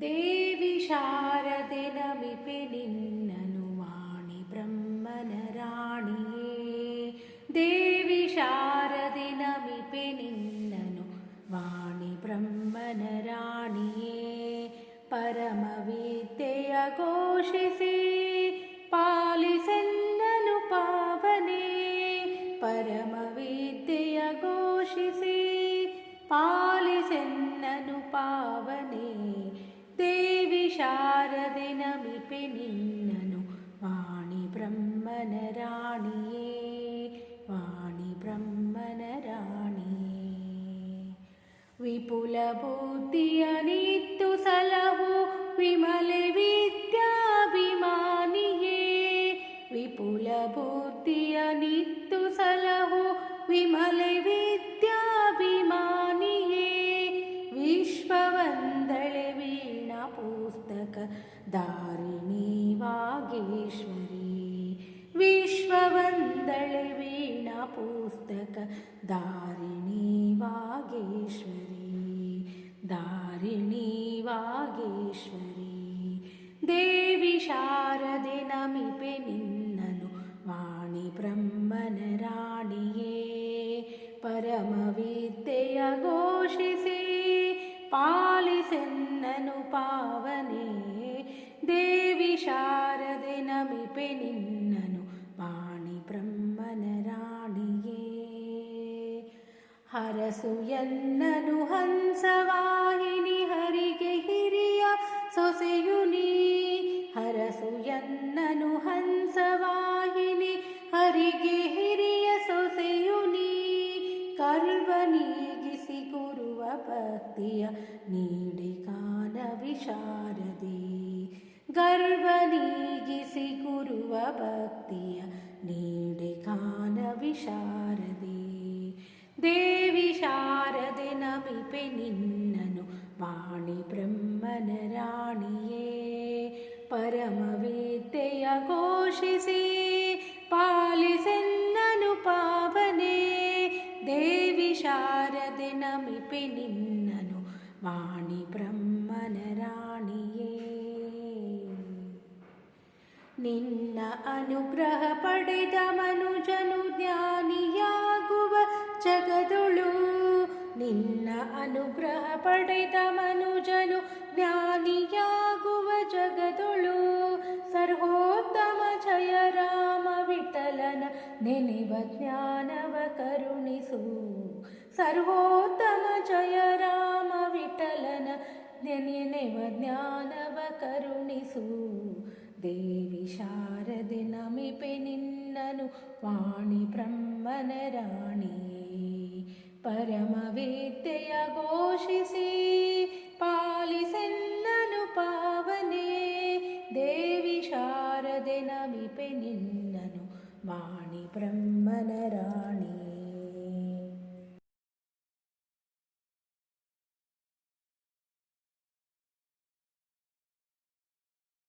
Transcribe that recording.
देवि शारदिनमिपि ननु वाणि ब्रह्मनराणि देवि शारदिनमिपि निन्ननु वाणि ब्रह्मनराणि परमविद्य घोषिसि पालिसन्ननु पावने। परमविद्य घोषिसि पा ಶಾರದೆ ನಮಿಪೆ ನಿನ್ನನು ವಾಣಿ ಬ್ರಹ್ಮನ ರಾಣಿಯೇ ವಾಣಿ ಬ್ರಹ್ಮನ ರಾಣಿಯೇ ವಿಪುಲ ಬುದ್ಧಿಯ ನಿತ್ತು ಸಲಹು ವಿಮಲೆ ವಿದ್ಯಾಭಿಮಾನಿಯೇ ವಿಪುಲ ಬುದ್ಧಿಯ ನಿತ್ತು ಸಲಹು ವಿಮಲೆ ವಿದ್ಯಾಭಿಮಾನಿಯೇ दारिणी वागेश्वरी विश्ववन्दळे वीणापुस्तक दारिणी वागेश्वरी दारिणी वागेश्वरी देवि शारदे नमिपे निन्ननु वाणि ब्रह्मन राणिये परमविद्य घोषिसे पालिसेन्ननु पावने ಹರಸು ಎನ್ನನು ಹಂಸವಾಹಿನಿ ಹರಿಗೆ ಹಿರಿಯ ಸೊಸೆಯು ನೀ. ಹರಸು ಎನ್ನನು ಹಂಸವಾಹಿನಿ ಹರಿಗೆ ಹಿರಿಯ ಸೊಸೆಯು ನೀ. ಕರ್ವ ನೀಗಿಸಿ ಗುರುವ ಭಕ್ತಿಯ ನೀಡಿ ಕಾನ ವಿಶಾರದೆ. ಗರ್ವ ನೀಗಿಸಿ ಗುರುವ ಭಕ್ತಿಯ ನೀಡಿ ಕಾನ ವಿಶಾರದೆ. ದೇವಿ ಶಾರದೆ ನಮಿಪೆ ನಿನ್ನನು ವಾಣಿ ಬ್ರಹ್ಮನ ರಾಣಿಯೇ. ಪರಮ ಘೋಷಿಸಿ ಪಾಲಿಸೆನ್ನನು ಪಾವನೆ. ದೇವಿ ಶಾರದೆ ನಮಿಪೆ ನಿನ್ನನು ವಾಣಿ ಬ್ರಹ್ಮನ ರಾಣಿಯೇ. ನಿನ್ನ ಅನುಗ್ರಹ ಪಡೆದ ಮನುಜನು ಜ್ಞಾನಿಯಾಗುವ ಅನುಗ್ರಹ ಪಡೆದ ಮನುಜನು ಜ್ಞಾನಿಯಾಗುವ ಜಗದೊಳು ಸರ್ವೋತ್ತಮ ಜಯ ರಾಮ ವಿಠಲನ ನೆನೆವ ಜ್ಞಾನವ ಕರುಣಿಸು ಸರ್ವೋತ್ತಮ ಜಯ ರಾಮ ವಿಠಲನ ನೆನೆವ ಜ್ಞಾನವ ಕರುಣಿಸು ದೇವಿ ಶಾರದೆ ನಮಿಪೆ ನಿನ್ನನು ವಾಣಿ ಬ್ರಹ್ಮನ ರಾಣಿಯೇ ಪರಮ ವಿದ್ಯೆಯ ಘೋಷಿಸಿ ಪಾಲಿಸೆನ್ನನು ಪಾವನೆ. ದೇವಿ ಶಾರದೆ ನಮಿಪೆ ನಿನ್ನನು ವಾಣಿ ಬ್ರಹ್ಮನ ರಾಣಿ.